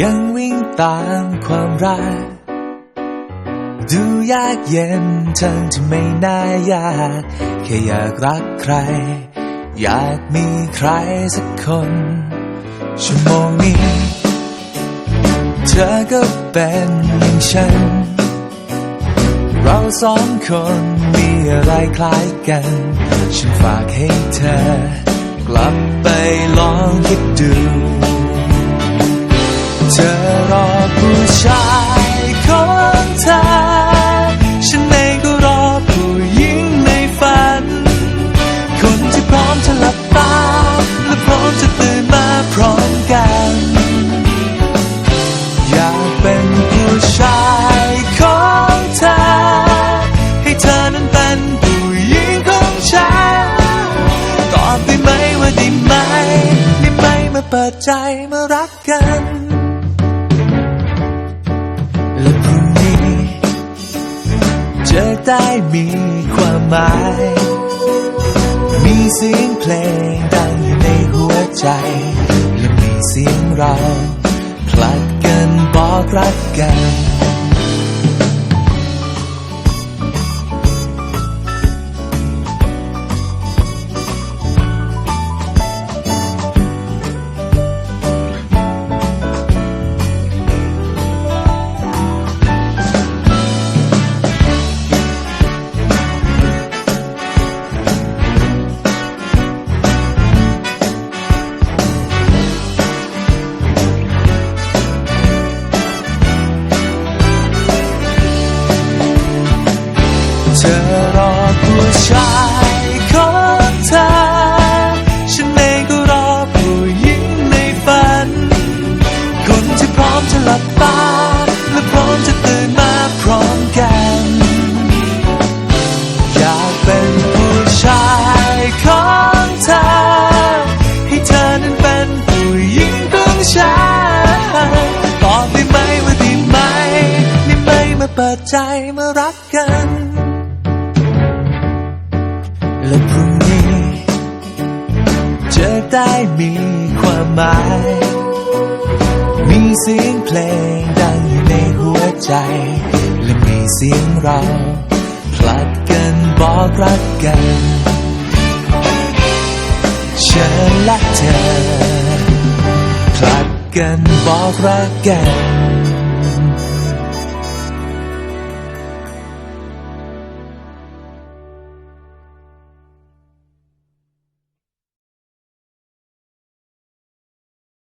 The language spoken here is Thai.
ยังวิ่งตามความรัก ดูยากเย็นทั้งที่ไม่น่ายาก แค่อยากรักใคร อยากมีใครสักคน ชั่วโมงนี้ เธอก็เป็นอย่างฉัน เราสองคนมีอะไรคล้ายกัน ฉันฝากให้เธอ กลับไปลองคิดดู เธอรอผู้ชายของเธอ ฉันเองก็รอผู้หญิงในฝัน คนที่พร้อมจะหลับตา และพร้อมจะตื่นมาพร้อมกัน อยากเป็นผู้ชายของเธอ ให้เธอนั้นเป็นผู้หญิงของฉันตอบได้ไหมว่าได้ไหมได้ไหมมาเปิดใจมารักกัน ได้มีความหมาย มีเสียงเพลงดังอยู่ในหัวใจ และมีเสียงเราผลัดกันบอกรักกัน ชายของเธอ ฉันเองก็รอผู้หญิงในฝัน คนที่พร้อมจะหลับตา และพร้อมจะตื่นมาพร้อมกัน อยากเป็นผู้ชายของเธอ ให้เธอนั้นเป็นผู้หญิงของฉันตอบได้ไหมว่าด้ไหมได้ไหมมาเปิดใจมารักกัน และพรุ่งนี้จะได้มีความหมาย มีเสียงเพลงดังอยู่ในหัวใจ และมีเสียงเราผลัดกันบอกรักกันฉันและเธอผลัดกันบอกรักกัน